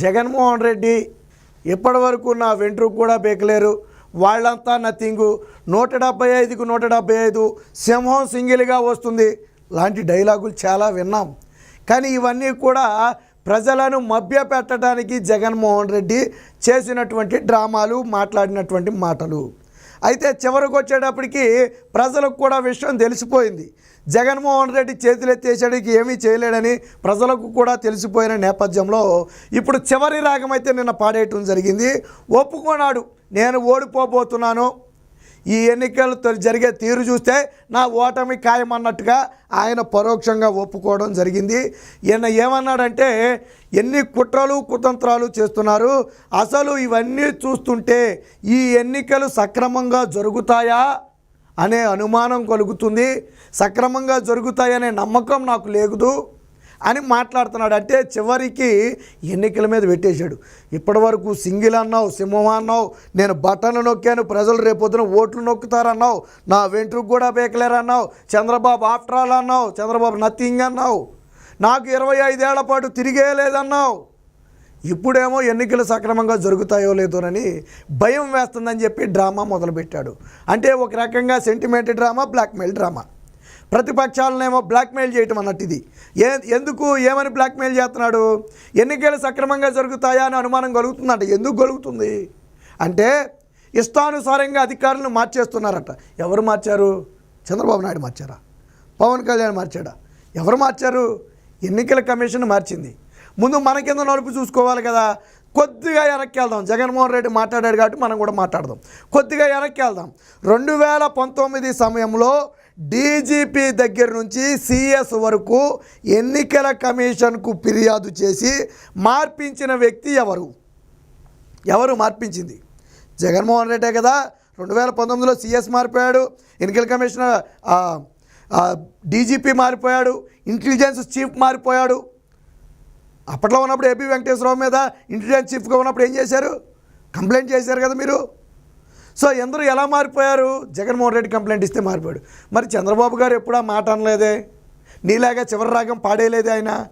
జగన్మోహన్ రెడ్డి ఇప్పటి వరకు నా వెంట్రుకు కూడా బేకలేరు. వాళ్ళంతా నథింగు. నూట డెబ్బై ఐదుకు నూట డెబ్బై ఐదు సింహం సింగిల్గా వస్తుంది. లాంటి డైలాగులు చాలా విన్నాం. కానీ ఇవన్నీ కూడా ప్రజలను మభ్యపెట్టడానికి జగన్మోహన్ రెడ్డి చేసినటువంటి డ్రామాలు మాట్లాడినటువంటి మాటలు. అయితే చివరికి వచ్చేటప్పటికి ప్రజలకు కూడా విషయం తెలిసిపోయింది. జగన్మోహన్ రెడ్డి చేతులెత్తేసాడికి ఏమీ చేయలేడని ప్రజలకు కూడా తెలిసిపోయిన నేపథ్యంలో ఇప్పుడు చివరి రాగమైతే నిన్న పాడేయటం జరిగింది. ఒప్పుకోనాడు నేను ఓడిపోబోతున్నాను ఈ ఎన్నికలు జరిగే తీరు చూస్తే నా ఓటమి ఖాయమన్నట్టుగా ఆయన పరోక్షంగా ఒప్పుకోవడం జరిగింది. ఈయన ఏమన్నాడంటే ఎన్ని కుట్రలు కుతంత్రాలు చేస్తున్నారు అసలు ఇవన్నీ చూస్తుంటే ఈ ఎన్నికలు సక్రమంగా జరుగుతాయా అనే అనుమానం కలుగుతుంది. సక్రమంగా జరుగుతాయనే నమ్మకం నాకు లేదు. అని మాట్లాడుతున్నాడు. అంటే చివరికి ఎన్నికల మీద పెట్టేశాడు. ఇప్పటి వరకు సింగిల్ అన్నావు సింహం అన్నావు నేను బటన్లు నొక్కాను ప్రజలు రేపొద్దున ఓట్లు నొక్కుతారన్నావు నా వెంట్రుకు కూడా బేకలేరన్నావు చంద్రబాబు ఆఫ్టర్ ఆల్ అన్నావు చంద్రబాబు నథింగ్ అన్నావు. నాకు ఇరవై ఐదేళ్ళ పాటు తిరిగే లేదన్నావు. ఇప్పుడేమో ఎన్నికలు సక్రమంగా జరుగుతాయో లేదోనని భయం వేస్తుందని చెప్పి డ్రామా మొదలుపెట్టాడు. అంటే ఒక రకంగా సెంటిమెంట్ డ్రామా బ్లాక్మెయిల్ డ్రామా ప్రతిపక్షాలనేమో బ్లాక్మెయిల్ చేయటం అన్నట్టు ఇది ఏ ఎందుకు ఏమని బ్లాక్మెయిల్ చేస్తున్నాడు? ఎన్నికలు సక్రమంగా జరుగుతాయా అని అనుమానం కలుగుతుందంట. ఎందుకు కలుగుతుంది? అంటే ఇష్టానుసారంగా అధికారులను మార్చేస్తున్నారట. ఎవరు మార్చారు? చంద్రబాబు నాయుడు మార్చారా? పవన్ కళ్యాణ్ మార్చాడా? ఎవరు మార్చారు? ఎన్నికల కమిషన్ మార్చింది. ముందు మన కింద నడుపు చూసుకోవాలి కదా. కొద్దిగా వెనక్కి వెళ్దాం జగన్మోహన్ రెడ్డి మాట్లాడాడు కాబట్టి మనం కూడా మాట్లాడదాం. కొద్దిగా వెనక్కి వెళ్దాం రెండు వేల పంతొమ్మిది సమయంలో డీజీపీ దగ్గర నుంచి సిఎస్ వరకు ఎన్నికల కమిషన్కు ఫిర్యాదు చేసి మార్పించిన వ్యక్తి ఎవరు? ఎవరు మార్పించింది? జగన్మోహన్ రెడ్డే కదా. రెండు వేల పంతొమ్మిదిలో సిఎస్ మారిపోయాడు. ఎన్నికల కమిషనర్ డీజీపీ మారిపోయాడు. ఇంటెలిజెన్స్ చీఫ్ మారిపోయాడు. అప్పట్లో ఉన్నప్పుడు ఏపీ వెంకటేశ్వరరావు మీద ఇంటెలిజెన్స్ చీఫ్గా ఉన్నప్పుడు ఏం చేశారు? కంప్లైంట్ చేశారు కదా మీరు? సో ఎందరూ ఎలా మారిపోయారు? జగన్మోహన్ రెడ్డి కంప్లైంట్ ఇస్తే మారిపోయాడు. మరి చంద్రబాబు గారు ఎప్పుడూ మాట అనలేదే? నీలాగా చివరి రాగం పాడేయలేదే ఆయన?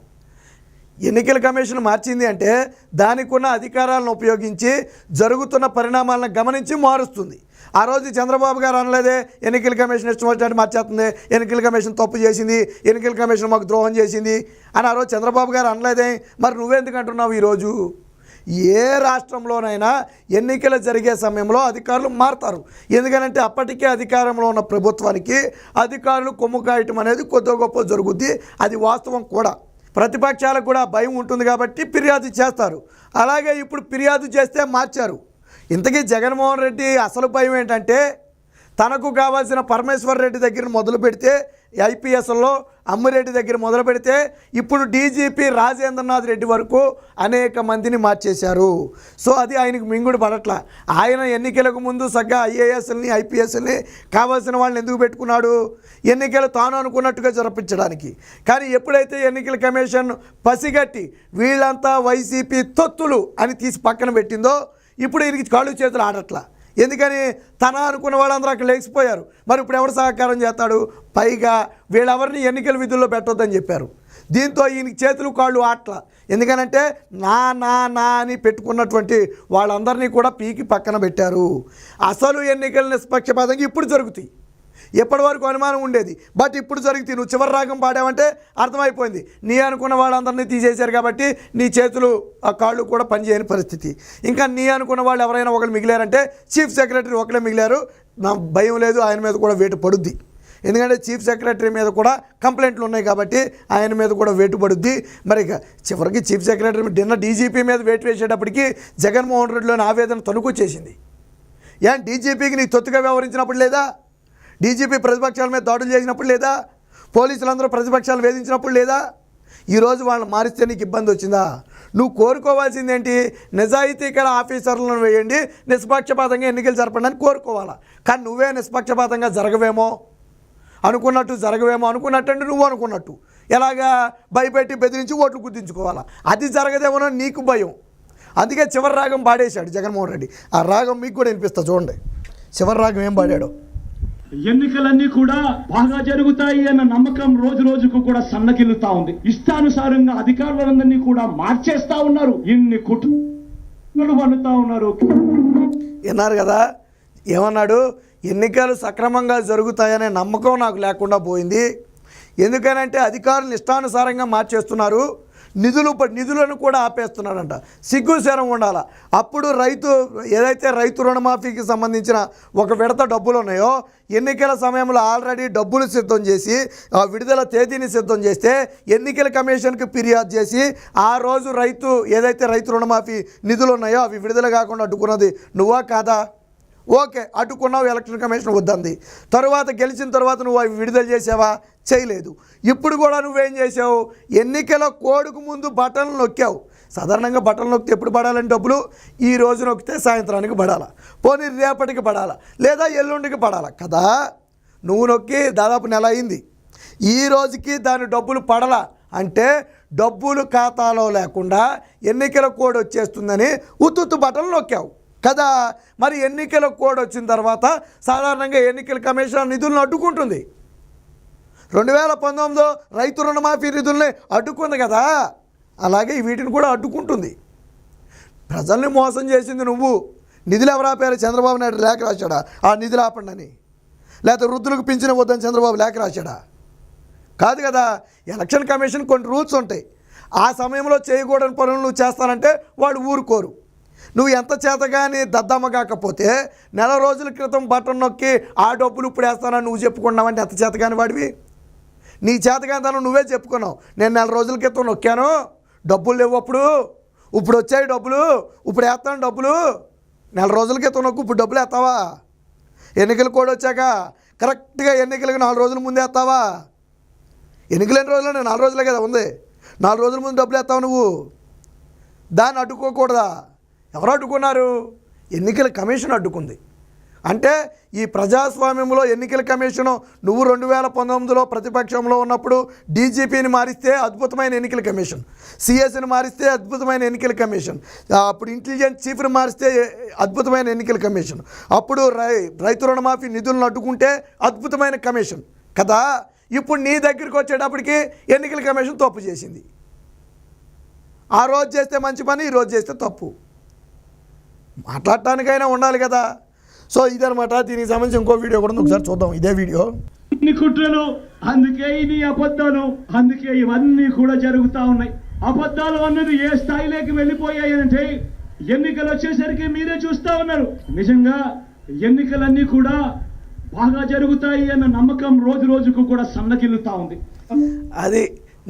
ఎన్నికల కమిషన్ మార్చింది అంటే దానికి ఉన్న అధికారాలను ఉపయోగించి జరుగుతున్న పరిణామాలను గమనించి మారుస్తుంది. ఆ రోజు చంద్రబాబు గారు అనలేదే ఎన్నికల కమిషన్ ఇష్టం వచ్చినట్టు మార్చేస్తుంది ఎన్నికల కమిషన్ తప్పు చేసింది ఎన్నికల కమిషన్ మాకు ద్రోహం చేసింది అని ఆ రోజు చంద్రబాబు గారు అనలేదే. మరి నువ్వెందుకు అంటున్నావు ఈరోజు ఏ రాష్ట్రంలోనైనా ఎన్నికలు జరిగే సమయంలో అధికారులు మారుతారు. ఎందుకనంటే అప్పటికే అధికారంలో ఉన్న ప్రభుత్వానికి అధికారులు కొమ్ము కాయటం అనేది కొద్ది గొప్ప జరుగుద్ది. అది వాస్తవం కూడా. ప్రతిపక్షాలకు కూడా భయం ఉంటుంది కాబట్టి ఫిర్యాదు చేస్తారు. అలాగే ఇప్పుడు ఫిర్యాదు చేస్తే మార్చారు. ఇంతకీ జగన్మోహన్ రెడ్డి అసలు భయం ఏంటంటే తనకు కావాల్సిన పరమేశ్వర్ రెడ్డి దగ్గర మొదలు పెడితే ఐపీఎస్లో అమ్మిరెడ్డి దగ్గర మొదలు పెడితే ఇప్పుడు డీజీపీ రాజేంద్రనాథ్ రెడ్డి వరకు అనేక మందిని మార్చేశారు. సో అది ఆయనకు మింగుడు పడట్ల. ఆయన ఎన్నికలకు ముందు సగ్గా ఐఏఎస్ని ఐపీఎస్ని కావాల్సిన వాళ్ళని ఎందుకు పెట్టుకున్నాడు? ఎన్నికలు తాను అనుకున్నట్టుగా జరిపించడానికి. కానీ ఎప్పుడైతే ఎన్నికల కమిషన్ పసిగట్టి వీళ్ళంతా వైసీపీ తొత్తులు అని తీసి పక్కన పెట్టిందో ఇప్పుడు ఈయనకి కాళ్ళు చేతులు ఆడట్లా. ఎందుకని? తన అనుకున్న వాళ్ళందరూ అక్కడ లేచిపోయారు. మరి ఇప్పుడు ఎవరు సహకారం చేస్తాడు? పైగా వీళ్ళెవరిని ఎన్నికల విధుల్లో పెట్టొద్దని చెప్పారు. దీంతో ఈయనకి చేతులు కాళ్ళు ఆటల ఎందుకనంటే నా నా నా అని పెట్టుకున్నటువంటి వాళ్ళందరినీ కూడా పీకి పక్కన పెట్టారు. అసలు ఎన్నికలు నిష్పక్షపాతంగా ఇప్పుడు జరుగుతాయి. ఎప్పటి వరకు అనుమానం ఉండేది? బట్ ఇప్పుడు జరిగితే నువ్వు చివరి రాగం పాడావంటే అర్థమైపోయింది. నీ అనుకున్న వాళ్ళందరినీ తీసేశారు కాబట్టి నీ చేతులు ఆ కాళ్ళు కూడా పనిచేయని పరిస్థితి. ఇంకా నీ అనుకున్న వాళ్ళు ఎవరైనా ఒకరు మిగిలారంటే చీఫ్ సెక్రటరీ ఒకరే మిగిలారు. నా భయం లేదు ఆయన మీద కూడా వేటు పడుద్ది. ఎందుకంటే చీఫ్ సెక్రటరీ మీద కూడా కంప్లైంట్లు ఉన్నాయి కాబట్టి ఆయన మీద కూడా వేటు పడుద్ది. మరి ఇక చివరికి చీఫ్ సెక్రటరీ నిన్న డీజీపీ మీద వేటు వేసేటప్పటికి జగన్మోహన్ రెడ్డిలోని ఆవేదన తణుకొచ్చేసింది. ఏం డీజీపీకి నీ తొత్తుగా వ్యవహరించినప్పుడు లేదా? డీజీపీ ప్రతిపక్షాల మీద దాడులు చేసినప్పుడు లేదా? పోలీసులందరూ ప్రతిపక్షాలు వేధించినప్పుడు లేదా? ఈరోజు వాళ్ళని మారిస్తే నీకు ఇబ్బంది వచ్చిందా? నువ్వు కోరుకోవాల్సింది ఏంటి నిజాయితీకర ఆఫీసర్లను వేయండి నిష్పక్షపాతంగా ఎన్నికలు జరపండి అని కోరుకోవాలా? కానీ నువ్వే నిష్పక్షపాతంగా జరగవేమో? అనుకున్నట్టు జరగవేమో? అనుకున్నట్టు అంటే నువ్వు అనుకున్నట్టు. ఎలాగా? భయపెట్టి బెదిరించి ఓట్లు గుర్తించుకోవాలా? అది జరగదేమో నీకు భయం. అందుకే చివరి రాగం పాడేశాడు జగన్మోహన్ రెడ్డి. ఆ రాగం మీకు కూడా వినిపిస్తా చూడండి. చివరి రాగం ఏం పాడాడో? ఎన్నికలన్నీ కూడా బాగా జరుగుతాయి అన్న నమ్మకం రోజు రోజుకు కూడా సన్నగిల్లుతా ఉంది. ఇష్టానుసారంగా అధికారులందరినీ కూడా మార్చేస్తా ఉన్నారు. ఇన్ని కుటుంబాలు పన్నుతా ఉన్నారు. విన్నారు కదా? ఏమన్నాడు? ఎన్నికలు సక్రమంగా జరుగుతాయనే నమ్మకం నాకు లేకుండా పోయింది. ఎందుకనంటే అధికారులు ఇష్టానుసారంగా మార్చేస్తున్నారు. నిధులు ప- నిధులను కూడా ఆపేస్తున్నాడంట. సిగ్గు శరం ఉండాల? అప్పుడు రైతు ఏదైతే రైతు రుణమాఫీకి సంబంధించిన ఒక విడత డబ్బులు ఉన్నాయో ఎన్నికల సమయంలో ఆల్రెడీ డబ్బులు సిద్ధం చేసి ఆ విడుదల తేదీని సిద్ధం చేస్తే ఎన్నికల కమిషన్కి ఫిర్యాదు చేసి ఆ రోజు రైతు ఏదైతే రైతు రుణమాఫీ నిధులు ఉన్నాయో అవి విడుదల కాకుండా అడ్డుకున్నది నువ్వా కాదా? ఓకే అడ్డుకున్నావు ఎలక్షన్ కమిషన్ వద్దంది. తరువాత గెలిచిన తర్వాత నువ్వు అవి విడుదల చేసావా? చేయలేదు. ఇప్పుడు కూడా నువ్వేం చేసావు? ఎన్నికల కోడుకు ముందు బటన్లు నొక్కావు. సాధారణంగా బటన్లు నొక్కితే ఎప్పుడు పడాలని డబ్బులు? ఈ రోజు నొక్కితే సాయంత్రానికి పడాలా? పోనీ రేపటికి పడాలా? లేదా ఎల్లుండికి పడాలా? కదా నువ్వు నొక్కి దాదాపు నెల అయింది. ఈ రోజుకి దాని డబ్బులు పడలా? అంటే డబ్బులు ఖాతాలో లేకుండా ఎన్నికల కోడ్ వచ్చేస్తుందని ఉత్తుత్తు బటన్లు నొక్కావు. కదా? మరి ఎన్నికల కోడ్ వచ్చిన తర్వాత సాధారణంగా ఎన్నికల కమిషన్ నిధులను అడ్డుకుంటుంది. రెండు వేల పంతొమ్మిదిలో రైతు రుణమాఫీ నిధుల్ని అడ్డుకుంది కదా? అలాగే వీటిని కూడా అడ్డుకుంటుంది. ప్రజల్ని మోసం చేసింది నువ్వు. నిధులు ఎవరు ఆపారు? చంద్రబాబు నాయుడు లేఖ రాశాడా? ఆ నిధులు ఆపండి అని. లేకపోతే వృద్ధులకు పింఛన వద్దని చంద్రబాబు లేఖ రాశాడా? కాదు కదా ఎలక్షన్ కమిషన్ కొన్ని రూల్స్ ఉంటాయి. ఆ సమయంలో చేయకూడని పనులు నువ్వు చేస్తానంటే వాడు ఊరుకోరు. నువ్వు ఎంత చేతగాని దద్దమ్మ కాకపోతే నెల రోజుల క్రితం బటన్ నొక్కి ఆ డబ్బులు ఇప్పుడు వేస్తానని నువ్వు చెప్పుకున్నావంటే ఎంత చేతగాని వాడివి? నీ చేతగానితనం నువ్వే చెప్పుకున్నావు. నేను నెల రోజుల క్రితం నొక్కాను. డబ్బులు లేవు అప్పుడు. ఇప్పుడు వచ్చాయి డబ్బులు. ఇప్పుడు వేస్తాను డబ్బులు. నెల రోజుల క్రితం నొక్కు ఇప్పుడు డబ్బులు వేస్తావా? ఎన్నికలు కూడా వచ్చాక కరెక్ట్గా ఎన్నికలకు నాలుగు రోజుల ముందే వేస్తావా? ఎన్నికలు ఎన్ని రోజులు నాలుగు రోజులే కదా ఉంది. నాలుగు రోజుల ముందు డబ్బులు వేస్తావు నువ్వు. దాన్ని అడ్డుకోకూడదా? ఎవరు అడ్డుకున్నారు? ఎన్నికల కమిషన్ అడ్డుకుంది. అంటే ఈ ప్రజాస్వామ్యంలో ఎన్నికల కమిషను నువ్వు రెండు వేల పంతొమ్మిదిలో ప్రతిపక్షంలో ఉన్నప్పుడు డీజీపీని మారిస్తే అద్భుతమైన ఎన్నికల కమిషన్ సిఎస్ని మారిస్తే అద్భుతమైన ఎన్నికల కమిషన్ అప్పుడు ఇంటెలిజెన్స్ చీఫ్ని మారిస్తే అద్భుతమైన ఎన్నికల కమిషన్ అప్పుడు రై రైతు రుణమాఫీ నిధులను అడ్డుకుంటే అద్భుతమైన కమిషన్ కదా? ఇప్పుడు నీ దగ్గరికి వచ్చేటప్పటికి ఎన్నికల కమిషన్ తప్పు చేసింది. ఆ రోజు చేస్తే మంచి పని ఈ రోజు చేస్తే తప్పు. మాట్లాడటానికైనా ఉండాలి కదా. సో ఇదనమాట దీనికి సంబంధించి ఇంకో వీడియో కూడా ఒకసారి చూద్దాం ఇదే వీడియో. ఇన్ని కుట్రలు అందుకే ఇన్ని అబద్ధాలు అందుకే ఇవన్నీ కూడా జరుగుతా ఉన్నాయి. అబద్ధాలు అన్నది ఏ స్థాయిలోకి వెళ్ళిపోయాయి అంటే ఎన్నికలు వచ్చేసరికి మీరే చూస్తా ఉన్నారు. నిజంగా ఎన్నికలన్నీ కూడా బాగా జరుగుతాయి అన్న నమ్మకం రోజు రోజుకు కూడా సన్నగిల్లుతా ఉంది. అది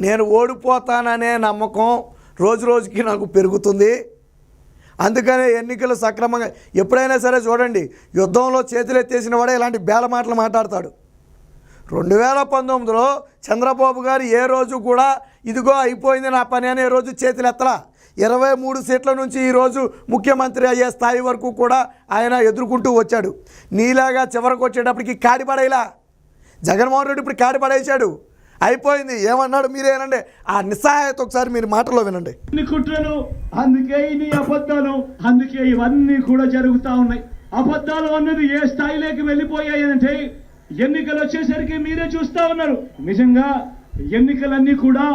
నేను ఓడిపోతాననే నమ్మకం రోజు రోజుకి నాకు పెరుగుతుంది. అందుకనే ఎన్నికలు సక్రమంగా ఎప్పుడైనా సరే చూడండి యుద్ధంలో చేతులు ఎత్తేసిన వాడే ఇలాంటి బేల మాటలు మాట్లాడతాడు. రెండు వేల పంతొమ్మిదిలో చంద్రబాబు గారు ఏ రోజు కూడా ఇదిగో అయిపోయింది నా పని అనే రోజు చేతులెత్తలా ఇరవై మూడు సీట్ల నుంచి ఈరోజు ముఖ్యమంత్రి అయ్యే స్థాయి వరకు కూడా ఆయన ఎదుర్కొంటూ వచ్చాడు. నీలాగా చివరకు వచ్చేటప్పటికి కాడిపడేలా. జగన్మోహన్ రెడ్డి ఇప్పుడు కాడిపడేశాడు. అయిపోయింది. ఏమన్నాడు మీరేనండి ఆ నిస్సహాయత ఒకసారి మీరు మాటలో వినండి. ఇన్ని కుట్రలు అందుకే ఇన్ని అబద్ధాలు అందుకే ఇవన్నీ కూడా జరుగుతా ఉన్నాయి. అబద్ధాలు అన్నది ఏ స్థాయిలోకి వెళ్ళిపోయాయి అంటే ఎన్నికలు వచ్చేసరికి మీరే చూస్తా ఉన్నారు. నిజంగా ఎన్నికలన్నీ కూడా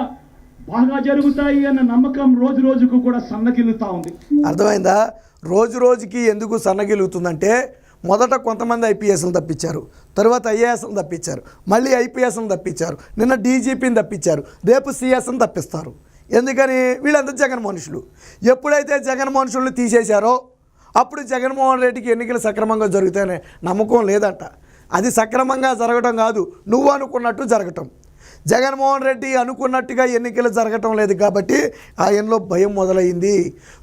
బాగా జరుగుతాయి అన్న నమ్మకం రోజు రోజుకు కూడా సన్నగిల్లుతా ఉంది. అర్థమైందా? రోజు రోజుకి ఎందుకు సన్నగిలుగుతుందంటే మొదట కొంతమంది ఐపీఎస్లు తప్పించారు తర్వాత ఐఏఎస్లు తప్పించారు మళ్ళీ ఐపీఎస్ని తప్పించారు నిన్న డీజీపీని తప్పించారు రేపు సిఎస్ని తప్పిస్తారు. ఎందుకని? వీళ్ళంతా జగన్ మనుషులు. ఎప్పుడైతే జగన్ మనుషులను తీసేశారో అప్పుడు జగన్మోహన్ రెడ్డికి ఎన్నికలు సక్రమంగా జరుగుతాయనే నమ్మకం లేదంట. అది సక్రమంగా జరగటం కాదు నువ్వు అనుకున్నట్టు జరగటం. జగన్మోహన్ రెడ్డి అనుకున్నట్టుగా ఎన్నికలు జరగటం లేదు కాబట్టి ఆయనలో భయం మొదలైంది.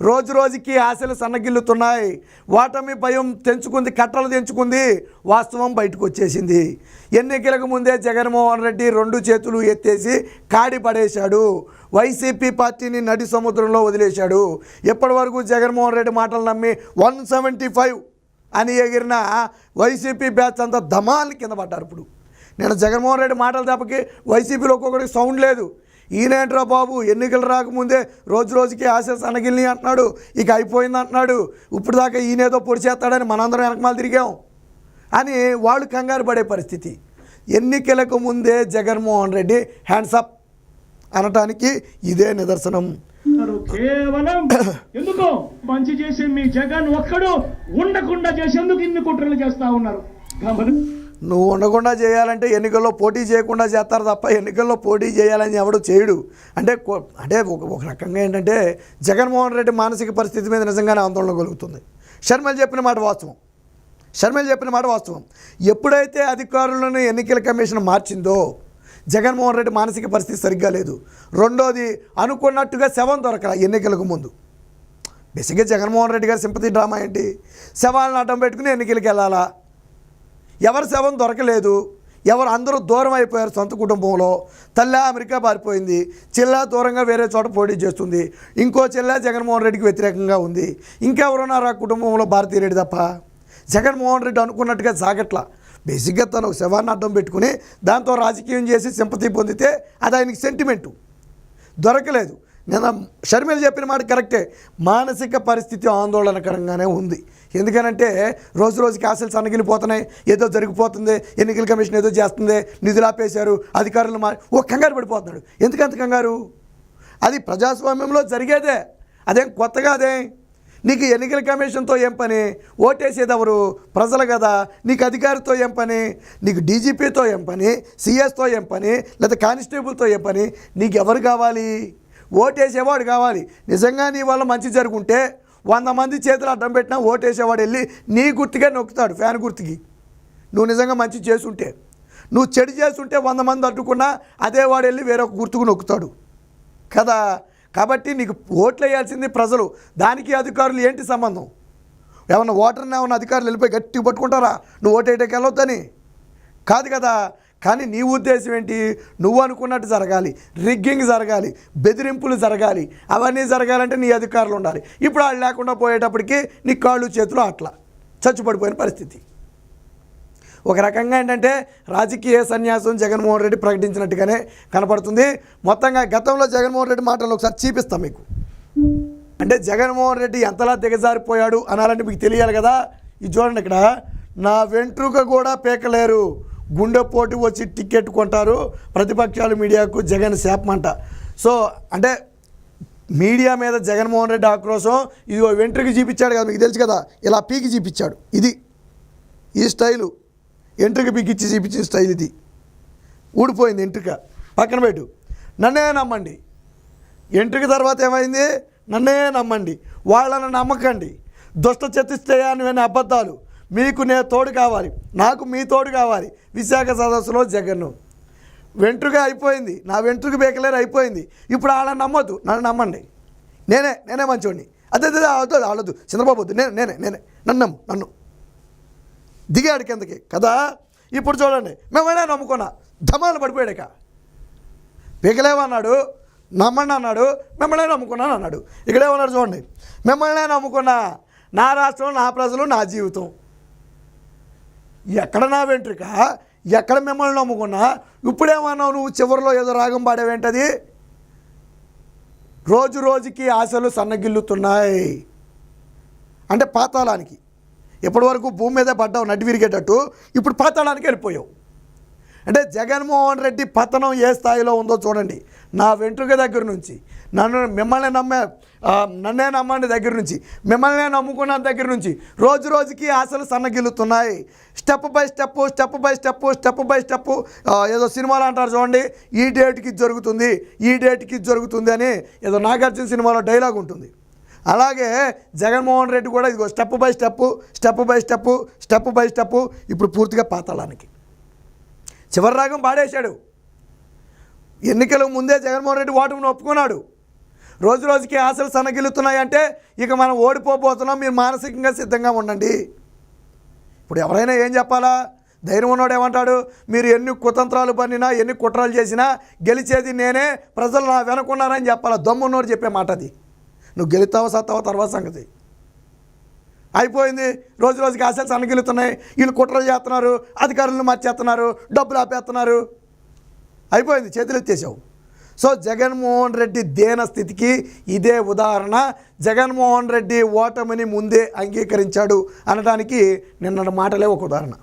రోజు రోజుకి ఆశలు సన్నగిల్లుతున్నాయి. వాటమి భయం తెంచుకుంది కట్టలు తెంచుకుంది వాస్తవం బయటకు వచ్చేసింది. ఎన్నికలకు ముందే జగన్మోహన్ రెడ్డి రెండు చేతులు ఎత్తేసి కాడి పడేశాడు. వైసీపీ పార్టీని నడి సముద్రంలో వదిలేశాడు. ఎప్పటి వరకు జగన్మోహన్ రెడ్డి మాటలు నమ్మి వన్ సెవెంటీ ఫైవ్ అని ఎగిరిన వైసీపీ బ్యాచ్ అంతా ధమాల్ కింద పడ్డారు ఇప్పుడు. నేను జగన్మోహన్ రెడ్డి మాటలు తప్పకి వైసీపీలో ఒక్కొక్కడికి సౌండ్ లేదు. ఈయనేంట్రా బాబు? ఎన్నికలు రాకముందే రోజు రోజుకి ఆశస్ అనగిల్ని అంటున్నాడు. ఇక అయిపోయింది అంటున్నాడు. ఇప్పుడు దాకా ఈయనేదో పొడి చేస్తాడని మనందరం వెనకమాల తిరిగాం. అని వాళ్ళు కంగారు పడే పరిస్థితి. ఎన్నికలకు ముందే జగన్మోహన్ రెడ్డి హ్యాండ్సప్ అనటానికి ఇదే నిదర్శనం. కేవలం ఎందుకో మంచి చేసే మీ జగన్ ఒక్కడు ఉండకుండా చేసేందుకు ఇన్ని కుట్రలు చేస్తా ఉన్నారు? గమని నువ్వు ఉండకుండా చేయాలంటే ఎన్నికల్లో పోటీ చేయకుండా చేస్తారు తప్ప ఎన్నికల్లో పోటీ చేయాలని ఎవడు చేయడు. అంటే అంటే ఒక ఒక రకంగా ఏంటంటే జగన్మోహన్ రెడ్డి మానసిక పరిస్థితి మీద నిజంగానే ఆందోళన కలుగుతుంది షర్మిల చెప్పిన మాట వాస్తవం. శర్మలు చెప్పిన మాట వాస్తవం. ఎప్పుడైతే అధికారులను ఎన్నికల కమిషన్ మార్చిందో జగన్మోహన్ రెడ్డి మానసిక పరిస్థితి సరిగ్గా లేదు. రెండోది అనుకున్నట్టుగా శవం దొరకల ఎన్నికలకు ముందు. బేసిక్గా జగన్మోహన్ రెడ్డి గారి సింపతి డ్రామా ఏంటి? శవాలను అడ్డం పెట్టుకుని ఎన్నికలకు వెళ్ళాలా? ఎవరి శవం దొరకలేదు ఎవరు అందరూ దూరం అయిపోయారు సొంత కుటుంబంలో. తల్లి అమెరికా పారిపోయింది. చెల్ల దూరంగా వేరే చోట పోటీ చేస్తుంది. ఇంకో చెల్ల జగన్మోహన్ రెడ్డికి వ్యతిరేకంగా ఉంది. ఇంకెవరున్నారు ఆ కుటుంబంలో భారతీయ రెడ్డి తప్ప? జగన్మోహన్ రెడ్డి అనుకున్నట్టుగా సాగట్ల. బేసిక్గా తను శవాన్ని అడ్డం పెట్టుకుని దాంతో రాజకీయం చేసి సింపతి పొందితే అది ఆయనకి సెంటిమెంటు. దొరకలేదు. నేను షర్మిల చెప్పిన మాట కరెక్టే. మానసిక పరిస్థితి ఆందోళనకరంగానే ఉంది. ఎందుకనంటే రోజు రోజుకి ఆశలు సన్నగిలిపోతున్నాయి. ఏదో జరిగిపోతుంది ఎన్నికల కమిషన్ ఏదో చేస్తుంది నిధులు ఆపేశారు అధికారులు మా ఓ కంగారు పడిపోతున్నాడు. ఎందుకంత కంగారు? అది ప్రజాస్వామ్యంలో జరిగేదే. అదేం కొత్తగా అదే నీకు ఎన్నికల కమిషన్తో ఏం పని? ఓటేసేదెవరు? ప్రజలు కదా. నీకు అధికారితో ఏం పని? నీకు డీజీపీతో ఏం పని? సిఎస్తో ఏం పని? లేదా కానిస్టేబుల్తో ఏం పని? నీకు ఎవరు కావాలి? ఓటేసేవాడు కావాలి. నిజంగా నీ వల్ల మంచి జరుగుంటే వంద మంది చేతులు అడ్డం పెట్టినా ఓటేసేవాడు వెళ్ళి నీ గుర్తుగా నొక్కుతాడు ఫ్యాన్ గుర్తుకి. నువ్వు నిజంగా మంచి చేసుంటే నువ్వు చెడు చేస్తుంటే వంద మంది అడ్డుకున్నా అదే వాడు వెళ్ళి వేరొక గుర్తుకు నొక్కుతాడు. కదా? కాబట్టి నీకు ఓట్లు వేయాల్సింది ప్రజలు. దానికి అధికారులు ఏంటి సంబంధం? ఏమన్నా ఓటర్ని ఏమన్నా అధికారులు వెళ్ళిపోయి గట్టి పట్టుకుంటారా? నువ్వు ఓటేయడానికి వెళ్ళొద్దని కాదు కదా? కానీ నీ ఉద్దేశం ఏంటి? నువ్వు అనుకున్నట్టు జరగాలి. రిగ్గింగ్ జరగాలి. బెదిరింపులు జరగాలి. అవన్నీ జరగాలంటే నీ అధికారులు ఉండాలి. ఇప్పుడు వాళ్ళు లేకుండా పోయేటప్పటికి నీ కాళ్ళు చేతులు అట్లా. చచ్చుపడిపోయిన పరిస్థితి. ఒక రకంగా ఏంటంటే రాజకీయ సన్యాసం జగన్మోహన్ రెడ్డి ప్రకటించినట్టుగానే కనపడుతుంది. మొత్తంగా గతంలో జగన్మోహన్ రెడ్డి మాటలు ఒకసారి చూపిస్తాం మీకు. అంటే జగన్మోహన్ రెడ్డి ఎంతలా దిగజారిపోయాడు అనాలంటే మీకు తెలియాలి కదా. ఇది చూడండి ఇక్కడ. నా వెంట్రుక కూడా పీకలేరు. గుండెపోటు వచ్చి టికెట్ కొంటారు. ప్రతిపక్షాలు మీడియాకు జగన్ శాపమంట. సో అంటే మీడియా మీద జగన్మోహన్ రెడ్డి ఆక్రోశం ఇది వెంట్రుకి చూపించాడు కదా మీకు తెలుసు కదా ఇలా పీకి చూపించాడు. ఇది ఈ స్టైలు. ఎంట్రుక పీకిచ్చి చూపించిన స్టైల్ ఇది. ఊడిపోయింది ఎంట్రుక పక్కన పెట్టు. నన్నే నమ్మండి. ఎంట్రుక తర్వాత ఏమైంది? నన్నే నమ్మండి. వాళ్ళని నమ్మకండి. దుష్ట చతుష్టయాన్ని అబద్ధాలు. మీకు నేను తోడు కావాలి. నాకు మీ తోడు కావాలి. విశాఖ సదస్సులో జగన్ వెంట్రుక అయిపోయింది. నా వెంట్రుక బేకలేరు అయిపోయింది. ఇప్పుడు వాళ్ళని నమ్మొద్దు. నన్ను నమ్మండి. నేనే నేనే మంచోడిని. అదే అదే అవుతుంది వాళ్ళొద్దు చంద్రబాబు వద్దు. నేనే నేనే నేనే. నన్ను నమ్ము నన్ను. దిగాడు కిందకి కదా? ఇప్పుడు చూడండి. మేమైనా నమ్ముకున్నా. ధమాలు పడిపోయాడుక. పీకలేమన్నాడు నమ్మండి అన్నాడు. మిమ్మల్ని నమ్ముకున్నాను అన్నాడు. ఇక్కడేమన్నాడు చూడండి. మిమ్మల్నే నమ్ముకున్నా. నా రాష్ట్రం నా ప్రజలు నా జీవితం. ఎక్కడ నా వెంట్రుక? ఎక్కడ మిమ్మల్ని నమ్ముకున్నా? ఇప్పుడేమన్నావు నువ్వు? చివరిలో ఏదో రాగం పాడేవేంటది? రోజు రోజుకి ఆశలు సన్నగిల్లుతున్నాయి. అంటే పాతాళానికి. ఇప్పటివరకు భూమి మీద పడ్డావు నడ్డి విరిగేటట్టు. ఇప్పుడు పాతాళానికి వెళ్ళిపోయావు. అంటే జగన్మోహన్ రెడ్డి పతనం ఏ స్థాయిలో ఉందో చూడండి. నా వెంట్రుక దగ్గర నుంచి. నన్ను మిమ్మల్ని నమ్మే నన్నే నమ్మండి దగ్గర నుంచి. మిమ్మల్ని నమ్ముకున్న దగ్గర నుంచి. రోజు రోజుకి ఆశలు సన్నగిల్లుతున్నాయి. Step by step step by step step by step ఏదో సినిమాలు అంటారు చూడండి. ఈ డేట్కి ఇది జరుగుతుంది. ఈ డేట్కి ఇది జరుగుతుంది అని ఏదో నాగార్జున సినిమాలో డైలాగ్ ఉంటుంది. అలాగే జగన్మోహన్ రెడ్డి కూడా ఇదిగో step by step step by step step by step ఇప్పుడు పూర్తిగా పాతాళానికి. చివరి రాగం పాడేశాడు. ఎన్నికలకు ముందే జగన్మోహన్ రెడ్డి ఓటమిని ఒప్పుకున్నాడు. రోజు రోజుకి ఆశలు సన్నగిల్లుతున్నాయంటే ఇక మనం ఓడిపోబోతున్నాం మీరు మానసికంగా సిద్ధంగా ఉండండి. ఇప్పుడు ఎవరైనా ఏం చెప్పాలా? ధైర్యం ఉన్నోడు ఏమంటాడు? మీరు ఎన్ని కుతంత్రాలు పన్నినా ఎన్ని కుట్రలు చేసినా గెలిచేది నేనే ప్రజలు నా వెనకున్నారని చెప్పాలా? దమ్మున్నోడు చెప్పే మాట అది. నువ్వు గెలుతావో సత్తావో తర్వాత సంగతి. అయిపోయింది. రోజు రోజుకి ఆశలు సన్నగిలుతున్నాయి వీళ్ళు కుట్రలు చేస్తున్నారు అధికారులను మార్చేస్తున్నారు డబ్బులు ఆపేస్తున్నారు. అయిపోయింది. చేతులు ఎత్తేసావు సో జగన్మోహన్ రెడ్డి దేన స్థితికి ఇదే ఉదాహరణ. జగన్మోహన్ రెడ్డి ఓటమిని ముందే అంగీకరించాడు అనడానికి నిన్న మాటలే ఒక ఉదాహరణ.